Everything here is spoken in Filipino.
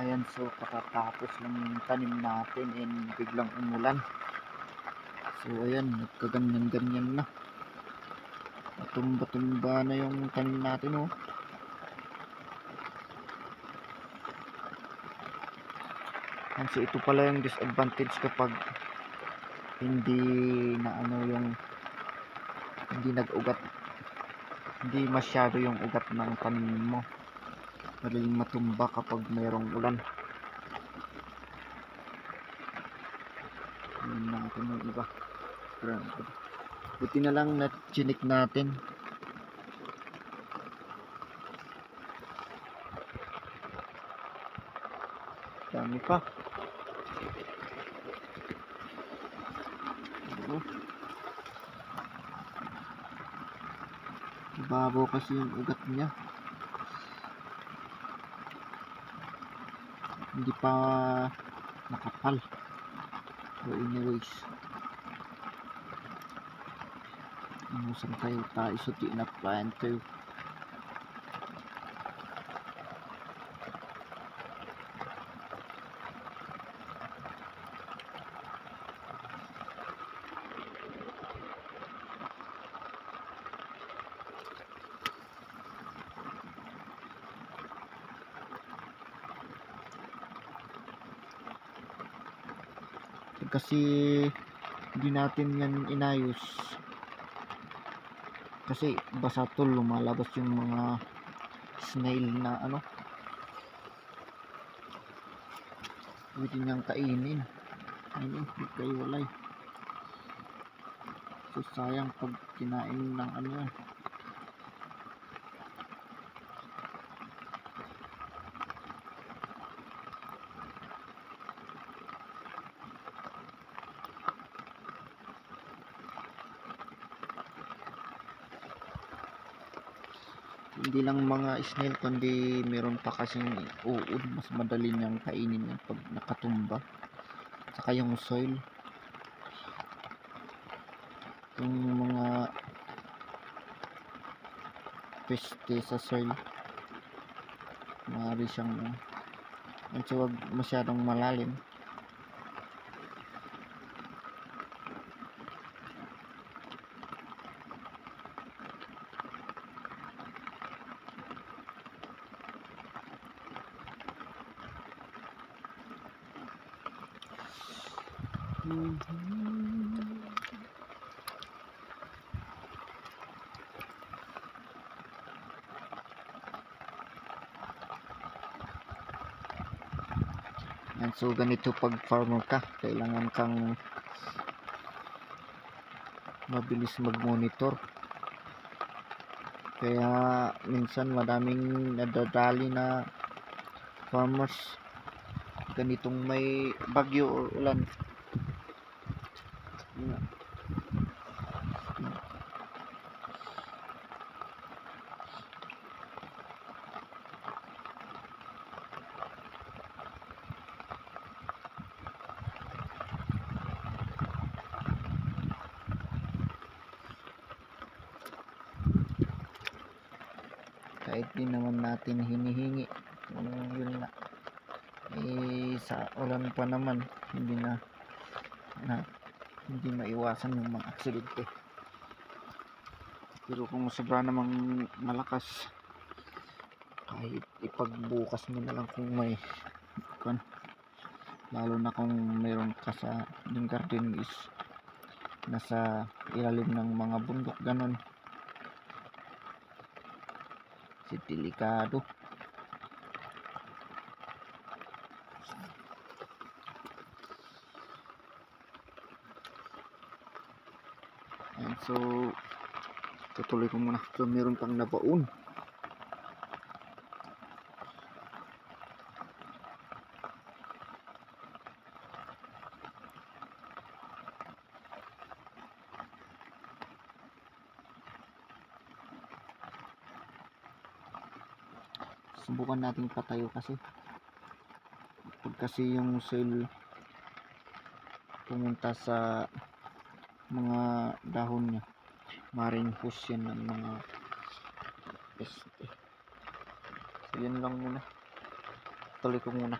Ayan, so katatapos lang yung tanim natin and biglang umulan. So ayan, nagkaganyan-ganyan na. Tumba-tumba na yung tanim natin oh. Ayan, so ito pala yung disadvantage kapag hindi na ano yung hindi nag-ugat hindi masyado yung ugat ng tanim mo madaling matumba kapag mayroong ulan Tingnan natin yung iba Grabe. buti na lang na chinik natin dami pa. Babaw kasi yung ugat niya. Hindi pa nakapal. So anyways. Inusan tayo tayo sa tinaplan tayo. Kasi hindi natin yan inayos. Kasi basa to lumalabas yung mga snail na ano. Pwede niyang kainin. Ayun, hindi kayo walay. So sayang pag kinain ng ano. Hindi lang mga snail kundi meron pa kasing uod mas madali niyang kainin yan pag nakatumba. Saka yung soil. Yung mga peste sa soil. Maaari siyang so wag masyadong malalim Yan, so ganito pag farmer ka, kailangan kang mabilis mag-monitor. Kaya minsan madaming nadadali na farmers ganitong may bagyo or ulan. Kahit di naman natin hinihingi. Yung yun na eh sa ulan pa naman hindi na na hindi maiwasan yung mga aksidente. Pero kung sobra namang malakas kahit ipagbukas mo na lang kung may kan lalo na kung meron ka sa yung garden is nasa ilalim ng mga bundok ganon si delikado. And so tutuloy ko muna. So meron pang nabaon subukan nating patayo kasi pag kasi yung soil pumunta sa mga dahon niya maring push yan ng mga peste. So yun lang muna. Tuloy ko muna